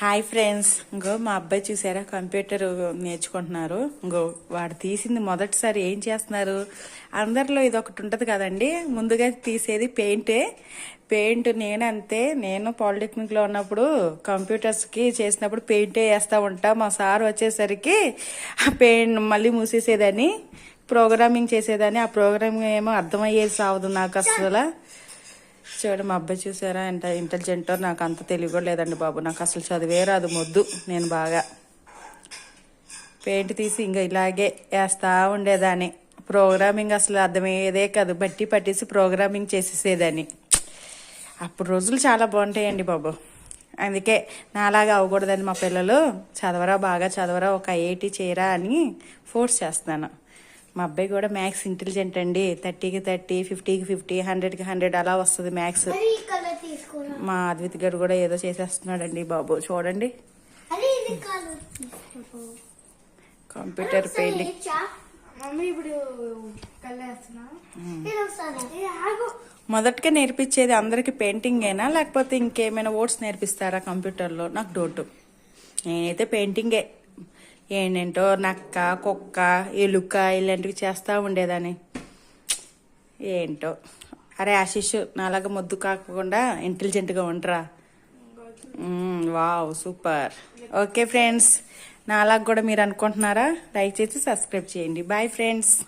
Hi friends. ఇంకో మా అబ్బాయి చూసారా? కంప్యూటర్ నేర్చుకుంటున్నారు. ఇంకో వాడు తీసింది మొదటిసారి ఏం చేస్తున్నారు? అందరిలో ఇది ఒకటి ఉంటుంది కదండి. ముందుగా తీసేది పెయింటే. పెయింట్ నేను అంతే. నేను పాలిటెక్నిక్లో ఉన్నప్పుడు కంప్యూటర్స్కి చేసినప్పుడు పెయింటే వేస్తూ ఉంటా. మా సార్ వచ్చేసరికి ఆ పెయింట్ మళ్ళీ మూసేసేదని ప్రోగ్రామింగ్ చేసేదని. ఆ ప్రోగ్రామింగ్ ఏమో అర్థమయ్యేది సావదు నాకు అసలు చూడు మా అబ్బాయి చూసారా ఎంత ఇంటెలిజెంటో నాకు అంత తెలివి కూడా లేదండి బాబు. నాకు అసలు చదివే రాదు మొద్దు నేను బాగా. పెయింట్ తీసి ఇంకా ఇలాగే వేస్తా ఉండేదాన్ని. ప్రోగ్రామింగ్ అసలు అర్థమయ్యేదే కాదు. బట్టి పట్టేసి ప్రోగ్రామింగ్ చేసేసేదాన్ని. అప్పుడు రోజులు చాలా బాగుంటాయండి బాబు. అందుకే నాలాగా అవ్వకూడదని మా పిల్లలు. చదవరా బాగా చదవరా ఒక ఐఐటి చేయరా అని ఫోర్స్ చేస్తున్నాను. మా అబ్బాయి కూడా మ్యాథ్స్ ఇంటెలిజెంట్ అండి. థర్టీకి థర్టీ ఫిఫ్టీకి ఫిఫ్టీ హండ్రెడ్కి హండ్రెడ్ అలా వస్తుంది మ్యాథ్స్ మా అద్విత్ గారు కూడా ఏదో చేసేస్తున్నాడండి బాబు. చూడండి. కంప్యూటర్ పెయింటింగ్ ఏ, ఆగు. మొదటగా నేర్పించేది అందరికి పెయింటింగేనా లేకపోతే ఇంకేమైనా ఓట్స్ నేర్పిస్తారా కంప్యూటర్లో నాకు డౌట్ నేనైతే పెయింటింగే ఏంటంటో నక్క కుక్క ఎలుక ఇలాంటివి చేస్తూ ఉండేదాన్ని. ఏంటో. అరే ఆశీష్ నాలాగా ముద్దు కాకుండా ఇంటెలిజెంట్గా ఉండరా? Wow super. ఓకే ఫ్రెండ్స్ నాలాగా కూడా మీరు అనుకుంటున్నారా? దయచేసి సబ్స్క్రైబ్ చేయండి. Bye friends.